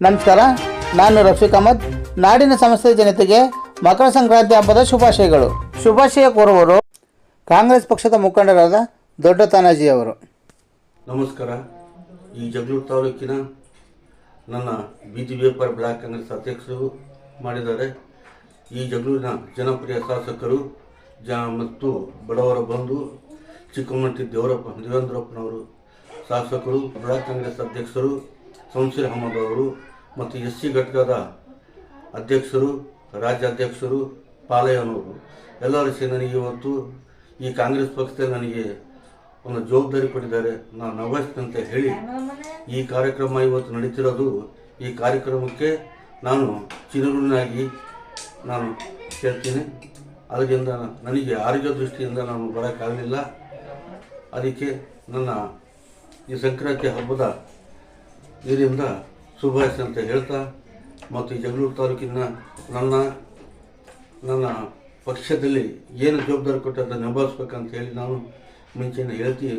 ನಮಸ್ಕಾರ, ನಾನು ರಫೀಕ್ ಅಹಮದ್. ನಾಡಿನ ಸಮಸ್ತ ಜನತೆಗೆ ಮಕರ ಸಂಕ್ರಾಂತಿ ಹಬ್ಬದ ಶುಭಾಶಯಗಳು. ಶುಭಾಶಯ ಕೋರುವರು ಕಾಂಗ್ರೆಸ್ ಪಕ್ಷದ ಮುಖಂಡರಾದ ದೊಡ್ಡ ತಾನಾಜಿ ಅವರು. ನಮಸ್ಕಾರ. ಈ ಜಗಳೂರು ತಾಲೂಕಿನ ನನ್ನ ಬೀದಿ ವ್ಯಾಪಾರ ಬ್ಲಾಕ್ ಕಾಂಗ್ರೆಸ್ ಅಧ್ಯಕ್ಷರು ಮಾಡಿದ್ದಾರೆ. ಈ ಜಗಳೂರಿನ ಜನಪ್ರಿಯ ಶಾಸಕರು ಜ ಮತ್ತು ಬಡವರ ಬಂಧು ಚಿಕ್ಕಮಟ್ಟಿ ದೇವರಪ್ಪ, ದೇವೇಂದ್ರಪ್ಪನವರು, ಶಾಸಕರು, ಬ್ಲಾಕ್ ಕಾಂಗ್ರೆಸ್ ಅಧ್ಯಕ್ಷರು ಸಂಸೀರ್ ಅಹಮದ್ ಅವರು ಮತ್ತು ಎಸ್ ಸಿ ಘಟಕದ ಅಧ್ಯಕ್ಷರು, ರಾಜ್ಯಾಧ್ಯಕ್ಷರು ಪಾಲಯ್ಯನವರು ಎಲ್ಲರೂ ಸೇರಿ ನನಗೆ ಇವತ್ತು ಈ ಕಾಂಗ್ರೆಸ್ ಪಕ್ಷದಲ್ಲಿ ನನಗೆ ಒಂದು ಜವಾಬ್ದಾರಿ ಕೊಟ್ಟಿದ್ದಾರೆ. ನಾನು ಅಂತ ಹೇಳಿ ಈ ಕಾರ್ಯಕ್ರಮ ಇವತ್ತು ನಡೀತಿರೋದು. ಈ ಕಾರ್ಯಕ್ರಮಕ್ಕೆ ನಾನು ಚಿರಋಣಿಯಾಗಿ ನಾನು ಹೇಳ್ತೀನಿ. ಅದರಿಂದ ನನಗೆ ಆರೋಗ್ಯ ದೃಷ್ಟಿಯಿಂದ ನಾನು ಬರೋಕ್ಕಾಗಲಿಲ್ಲ. ಅದಕ್ಕೆ ನನ್ನ ಈ ಸಂಕ್ರಾಂತಿ ಹಬ್ಬದ ಇದರಿಂದ ಶುಭಾಶಯ ಅಂತ ಹೇಳ್ತಾ, ಮತ್ತು ಈ ಜಗಳೂರು ತಾಲೂಕಿನ ನನ್ನ ನನ್ನ ಪಕ್ಷದಲ್ಲಿ ಏನು ಜವಾಬ್ದಾರಿ ಕೊಟ್ಟು ನಿಭಾಯಿಸ್ಬೇಕಂತ ಹೇಳಿ ನಾನು ಮುಂಚೆನೇ ಹೇಳ್ತೀನಿ